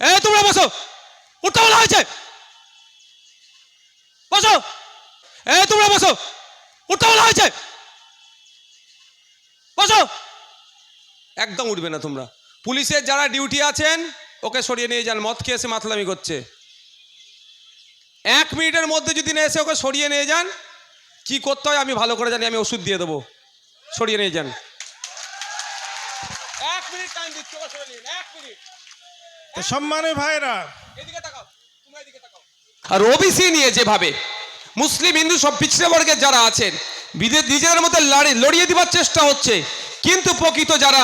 এ তোমরা বসো। উঠতে বলা হয়েছে। বসো। এ তোমরা বসো। উঠতে বলা হয়েছে। বসো। একদম উঠবে না তোমরা। পুলিশের যারা ডিউটি আছেন ওকে সরিয়ে নিয়ে যান। মদ খেয়ে এসে মাতলামি করছে। এক মিনিটের মধ্যে যদি না এসে ওকে সরিয়ে নিয়ে যান কি করতে হয় আমি ভালো করে জানি আমি ওষুধ দিয়ে দেবো। সরিয়ে নিয়ে যান। এক মিনিট টাইম দিচ্ছি সরিয়ে নিন এক মিনিট। তো সম্মানের ভাইরা। এদিকে তাকাও তোমরা এদিকে তাকাও। আর ওবিসি নিয়ে যেভাবে মুসলিম হিন্দু সব পিছড়ে বর্গের যারা আছেন নিজেদের মধ্যে লড়ে লড়িয়ে দেওয়ার চেষ্টা হচ্ছে। কিন্তু প্রকৃত যারা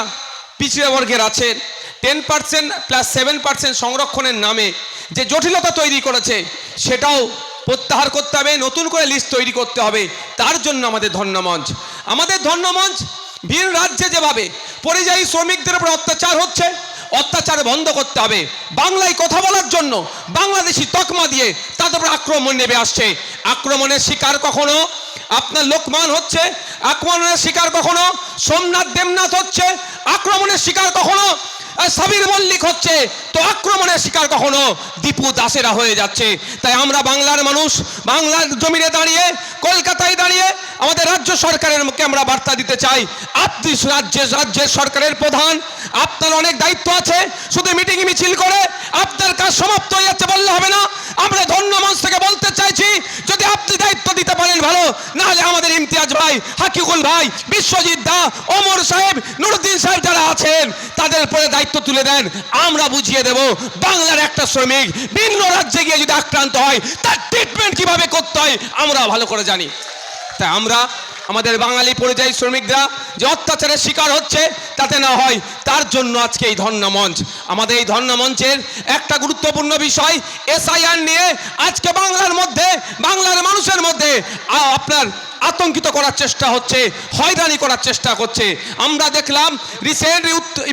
পিছড়ে বর্গের আছেন ten percent plus seven percent সংরক্ষণের নামে যে জটিলতা তৈরি করেছে সেটাও প্রত্যাহার করতে হবে নতুন করে লিস্ট তৈরি করতে হবে। তার জন্য আমাদের ধন্যমঞ্চ আমাদের ধন্যমঞ্চ ভিন রাজ্যে যেভাবে পরিযায়ী শ্রমিকদের উপর অত্যাচার হচ্ছে অত্যাচার বন্ধ করতে হবে। বাংলায় কথা বলার জন্য বাংলাদেশি তকমা দিয়ে তাদের উপর আক্রমণ নেমে আসছে। আক্রমণের শিকার কখনো? আপনার লোকমান হচ্ছে? আক্রমণের শিকার কখনো? সোমনাথ দেবনাথ হচ্ছে? আক্রমণের শিকার কখনো? সাবির মল্লিক হচ্ছে, তো আক্রমণের শিকার কখনো? দীপু দাসেরা হয়ে যাচ্ছে। তাই আমরা বাংলার মানুষ, বাংলার জমিনে দাঁড়িয়ে, কলকাতায় দাঁড়িয়ে আমাদের রাজ্য সরকারের মুখে আমরা বার্তা দিতে চাই। আপনি রাজ্যের রাজ্যের সরকারের প্রধান, আপনার অনেক দায়িত্ব আছে, শুধু মিটিং মিছিল করে আপনার কাজ সমাপ্ত হয়ে যাচ্ছে বললে হবে না। আমরা ধন্য মঞ্চ থেকে বলতে চাইছি, যদি আপনি দায়িত্ব দিতে পারেন ভালো, নাহলে আমাদের ইমতিয়াজ ভাই, হাকিকুল ভাই, বিশ্বজিৎ দা, ওমর সাহেব, নুরুদ্দিন সাহেব আছেন, তাদের উপরে দায়িত্ব তুলে দেন। আমরা বুঝিয়ে দেব, বাংলার একটা শ্রমিক ভিন্ন রাজ্যে গিয়ে যদি আক্রান্ত হয়, তার ট্রিটমেন্ট কীভাবে করতে হয়, আমরা ভালো করে জানি। তাই আমরা, আমাদের বাঙালি পরিযায়ী শ্রমিকরা যে অত্যাচারের শিকার হচ্ছে, তাতে না হয়, তার জন্য আজকে এই ধর্ণা মঞ্চ আমাদের এই ধর্ণা মঞ্চের একটা গুরুত্বপূর্ণ বিষয় এসআইআর নিয়ে আজকে বাংলার মধ্যে, বাংলার মানুষের মধ্যে আপনার আতঙ্কিত করার চেষ্টা হচ্ছে, হয়রানি করার চেষ্টা করছে। আমরা দেখলাম রিসেন্ট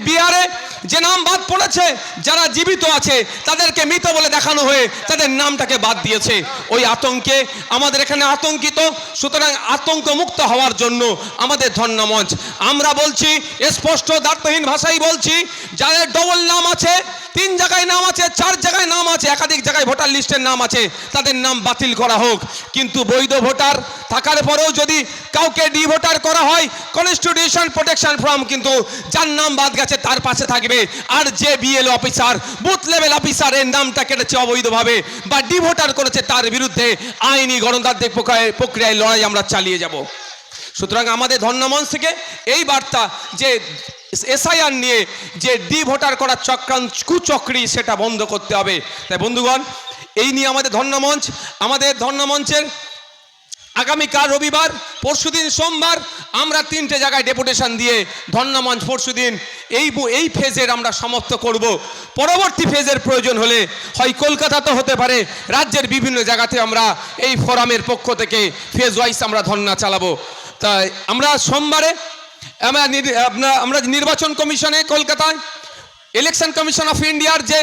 বিহারে যে নাম বাদ পড়েছে, যারা জীবিত আছে, তাদেরকে মৃত বলে দেখানো হয়ে তাদের নামটাকে বাদ দিয়েছে। ওই আতঙ্কে আমাদের এখানে আতঙ্কিত, সুতরাং আতঙ্ক মুক্ত হওয়ার জন্য আমাদের ধন্যমঞ্চ আমরা বলছি, স্পষ্ট দার্থহীন ভাষাই বলছি, যাদের ডবল নাম আছে তিন জায়গায় নাম আছে, চার জায়গায় নাম আছে, একাধিক জায়গায় ভোটার লিস্টের নাম আছে, তাদের নাম বাতিল করা হোক। কিন্তু বৈধ ভোটার থাকার পরেও যদি কাউকে ডি ভোটার করা হয় কনস্টিটিউশন প্রোটেকশন ফর্ম কিন্তু যার নাম বাদ গেছে তার পাশে থাকবে। আর যে বিএল অফিসার বুথ লেভেল অফিসারের নামটা কেটেছে অবৈধভাবে বা ডি ভোটার করেছে তার বিরুদ্ধে আইনি গণতান্ত্রিক প্রক্রিয়ায় লড়াই আমরা চালিয়ে যাব। সুতরাং আমাদের ধন্যমঞ্চ থেকে এই বার্তা যে এসআইআর নিয়ে যে ডি ভোটার করার চক্রান্ত কুচক্রি সেটা বন্ধ করতে হবে। তাই বন্ধুগণ, এই নিয়ে আমাদের ধন্যমঞ্চ আমাদের ধন্যমঞ্চের আগামীকাল রবিবার, পরশুদিন সোমবার আমরা তিনটে জায়গায় ডেপুটেশন দিয়ে ধন্যমঞ্চ পরশুদিন এই এই ফেজের আমরা সমাপ্ত করব। পরবর্তী ফেজের প্রয়োজন হলে, হয় কলকাতাতে হতে পারে, রাজ্যের বিভিন্ন জায়গাতে আমরা এই ফোরামের পক্ষ থেকে ফেজ ওয়াইজ আমরা ধর্না চালাবো। তাই আমরা সোমবারে আমরা আমরা নির্বাচন কমিশনে কলকাতায় ইলেকশন কমিশন অফ ইন্ডিয়ার যে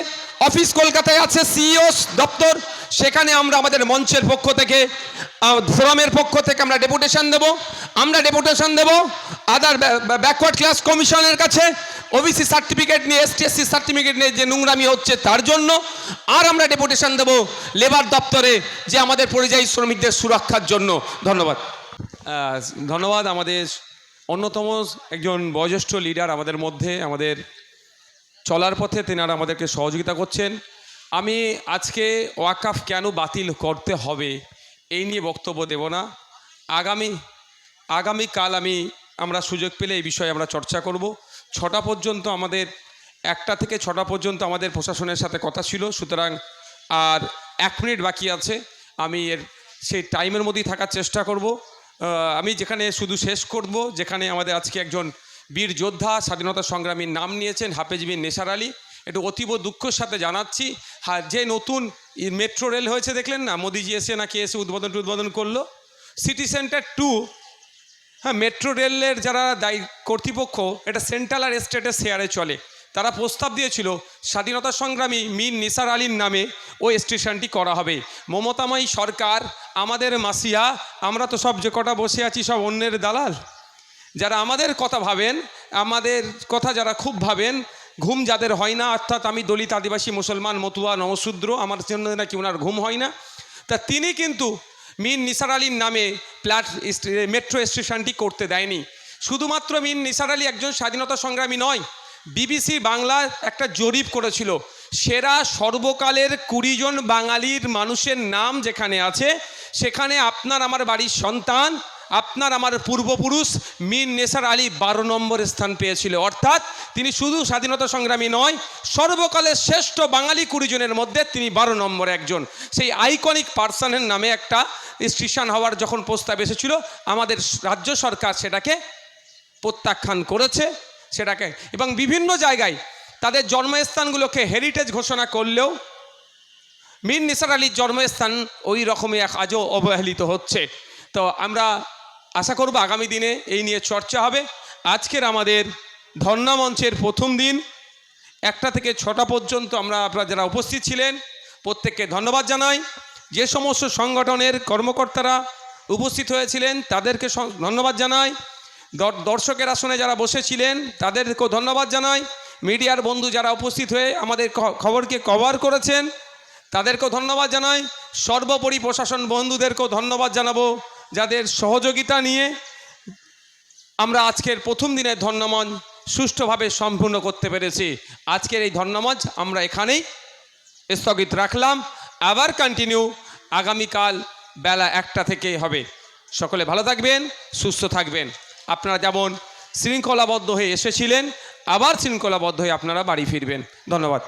অফিস কলকাতায় আছে সিইও দপ্তর, সেখানে আমরা আমাদের মঞ্চের পক্ষ থেকে ফোরামের পক্ষ থেকে আমরা ডেপুটেশন দেব। আমরা ডেপুটেশন দেব আদার ব্যাকওয়ার্ড ক্লাস কমিশনের কাছে ওবিসি সার্টিফিকেট নিয়ে এসটিএসসি সার্টিফিকেট নিয়ে যে নোংরামি হচ্ছে তার জন্য, আর আমরা ডেপুটেশন দেব লেবার দপ্তরে যে আমাদের পরিযায়ী শ্রমিকদের সুরক্ষার জন্য। ধন্যবাদ। ধন্যবাদ আমাদের অন্যতম একজন বয়োজ্যেষ্ঠ লিডার আমাদের মধ্যে, আমাদের চলার পথে তেনারা আমাদেরকে সহযোগিতা করছেন। আমি আজকে ওয়াকাফ কেন বাতিল করতে হবে এই নিয়ে বক্তব্য দেব না। আগামী, আগামীকাল আমি, আমরা সুযোগ পেলে এই বিষয়ে আমরা চর্চা করব। ছটা পর্যন্ত আমাদের, একটা থেকে ছটা পর্যন্ত আমাদের প্রশাসনের সাথে কথা ছিল, সুতরাং আর এক মিনিট বাকি আছে। আমি এর, সেই টাইমের মধ্যেই থাকার চেষ্টা করব। আমি যেখানে শুধু শেষ করব, যেখানে আমাদের আজকে একজন বীর যোদ্ধা, স্বাধীনতা সংগ্রামীর নাম নিয়েছেন হাফেজ বিন নেসার আলী। একটু অতীব দুঃখের সাথে জানাচ্ছি হ্যাঁ যে নতুন মেট্রো রেল হয়েছে দেখলেন না? মোদিজি এসে নাকি এসে উদ্বোধন উদ্বোধন করল। সিটি সেন্টার টু হ্যাঁ মেট্রো রেলের যারা দায়ী কর্তৃপক্ষ, এটা সেন্ট্রাল আর স্টেটের শেয়ারে চলে। তারা প্রস্তাব দিয়েছিল, স্বাধীনতা সংগ্রামী মীর নিসার আলীর নামে ওই স্টেশনটি করা হবে। মমতাময়ী সরকার, আমাদের মাসিয়া, আমরা তো সব যে কটা বসে আছি সব অন্যের দালাল। যারা আমাদের কথা ভাবেন, আমাদের কথা যারা খুব ভাবেন, ঘুম যাদের হয় না, অর্থাৎ আমি দলিত আদিবাসী মুসলমান মতুয়া নমশূদ্র আমার জন্য নাকি ওনার ঘুম হয় না। তা তিনি কিন্তু মীর নিসার আলীর নামে প্ল্যাট মেট্রো স্টেশনটি করতে দেয়নি। শুধুমাত্র মীর নিসার আলী একজন স্বাধীনতা সংগ্রামী নয় বিবিসি বাংলা একটা জরিপ করেছিল, সেরা সর্বকালের কুড়ি জন বাঙালির মানুষের নাম যেখানে আছে, সেখানে আপনার আমার বাড়ির সন্তান, আপনার আমার পূর্বপুরুষ মীর নেসার আলী বারো নম্বর স্থান পেয়েছিল। অর্থাৎ তিনি শুধু স্বাধীনতা সংগ্রামী নয়, সর্বকালের শ্রেষ্ঠ বাঙালি কুড়িজনের মধ্যে তিনি বারো নম্বর একজন। সেই আইকনিক পার্সনের নামে একটা স্টেশন হওয়ার যখন প্রস্তাব এসেছিল, আমাদের রাজ্য সরকার সেটাকে প্রত্যাখ্যান করেছে। সেটাকে। এবং বিভিন্ন জায়গায় তাদের জন্মস্থানগুলোকে হেরিটেজ ঘোষণা করলেও মীর নিসার আলীর জন্মস্থান ওই রকমই এক আজও অবহেলিত হচ্ছে। তো আমরা আশা করব আগামী দিনে এই নিয়ে চর্চা হবে। আজকের আমাদের ধর্ণা মঞ্চের প্রথম দিন। একটা থেকে ছটা পর্যন্ত আমরা আপনারা যারা উপস্থিত ছিলেন, প্রত্যেককে ধন্যবাদ জানাই। যে সমস্ত সংগঠনের কর্মকর্তারা উপস্থিত হয়েছিলেন, তাদেরকে ধন্যবাদ জানাই। দর্শকের আসনে যারা বসেছিলেন, তাদেরকেও ধন্যবাদ জানাই। মিডিয়ার বন্ধু যারা উপস্থিত হয়ে আমাদের খবরকে কভার করেছেন, তাদেরকেও ধন্যবাদ জানাই। সর্বোপরি প্রশাসন বন্ধুদেরকেও ধন্যবাদ জানাব, যাদের সহযোগিতা নিয়ে আমরা আজকের প্রথম দিনের ধন্যমঞ্চ সুষ্ঠুভাবে সম্পূর্ণ করতে পেরেছি। আজকের এই ধন্যমঞ্চ আমরা এখানেই স্থগিত রাখলাম। আবার কন্টিনিউ আগামীকাল বেলা একটা থেকে হবে। সকলে ভালো থাকবেন, সুস্থ থাকবেন। আপনারা যেমন শৃঙ্খলাবদ্ধ হয়ে এসেছিলেন আবার শৃঙ্খলাবদ্ধ হয়ে আপনারা বাড়ি ফিরবেন। ধন্যবাদ।